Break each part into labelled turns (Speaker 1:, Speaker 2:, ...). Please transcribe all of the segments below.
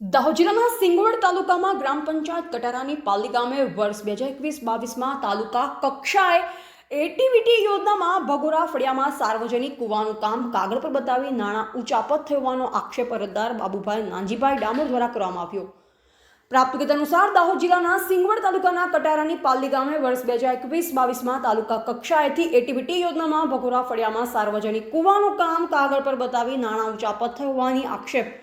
Speaker 1: દાહોદ જિલ્લાના સિંગવડ તાલુકામાં ગ્રામ પંચાયત કટારાની પાલી ગામે વર્ષ બે હજાર એકવીસ બાવીસમાં તાલુકા કક્ષાએ એટીવીટી યોજનામાં ભગોરા ફળિયામાં સાર્વજનિક કૂવાનું કામ કાગળ પર બતાવી નાણાં ઉચાપત થવાનો આક્ષેપ અરજદાર બાબુભાઈ નાનજીભાઈ ડામોર દ્વારા કરવામાં આવ્યો. પ્રાપ્ત વિગત અનુસાર દાહોદ જિલ્લાના સિંગવડ તાલુકાના કટારાની પાલી ગામે વર્ષ બે હજાર એકવીસ બાવીસમાં તાલુકા કક્ષાએથી એટીવીટી યોજનામાં ભગોરા ફળિયામાં સાર્વજનિક કૂવાનું કામ કાગળ પર બતાવી નાણાં ઉચાપત થવાની આક્ષેપ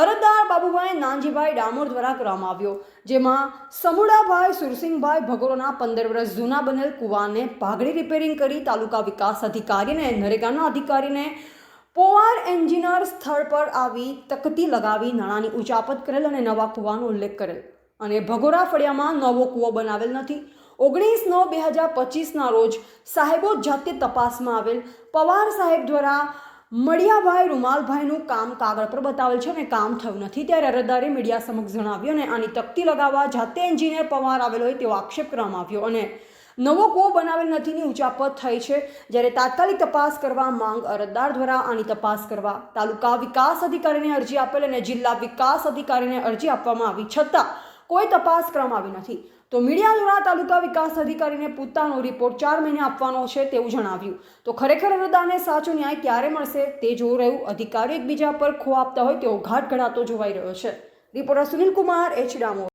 Speaker 1: અરજદાર બાબુભાઈ નાનજીભાઈ ડામોર દ્વારા કરવામાં આવ્યો, જેમાં સમુડાભાઈ સુરસિંહભાઈ ભગોરોના પંદર વર્ષ જૂના બનેલ કૂવાને ભાગડી રિપેરિંગ કરી તાલુકા વિકાસ અધિકારીને, નરેગાના અધિકારીને પોવાર એન્જિનિયર સ્થળ પર આવી તકતી લગાવી નાણાંની ઉચાપત કરેલ અને નવા કૂવાનો ઉલ્લેખ કરેલ. અને ભગોરા ફળિયામાં નવો કૂવો બનાવેલ નથી. ઓગણીસ નવ બે હજાર પચીસના રોજ સાહેબો જાતે તપાસમાં આવેલ. પવાર સાહેબ દ્વારા મળિયાભાઈ રૂમાલભાઈનું કામ કાગળ પર બતાવેલ છે અને કામ થયું નથી ત્યારે અરજદારે મીડિયા સમક્ષ જણાવ્યું અને આની તકતી લગાવવા જાતે એન્જિનિયર પવાર આવેલો હોય તેવો આક્ષેપ કરવામાં આવ્યો અને નવો કૂવો બનાવેલ નથીની ઉચાપત થઈ છે જ્યારે તાત્કાલિક તપાસ કરવા માંગ અરજદાર દ્વારા આની તપાસ કરવા તાલુકા વિકાસ અધિકારીને અરજી આપેલ અને જિલ્લા વિકાસ અધિકારીને અરજી આપવામાં આવી છતાં કોઈ તપાસ ક્રમ આવી નથી. તો મીડિયા દ્વારા તાલુકા વિકાસ અધિકારીને પોતાનો રિપોર્ટ ચાર મહિને આપવાનો છે તેવું જણાવ્યું. તો ખરેખર અરજદારને સાચો ન્યાય ક્યારે મળશે તે જોઈ રહ્યું. અધિકારીઓ એકબીજા પર ખો આપતા હોય તેવો ઘાટ ઘડાતો જોવાઈ રહ્યો છે. Reporter Sunil Kumar H Damor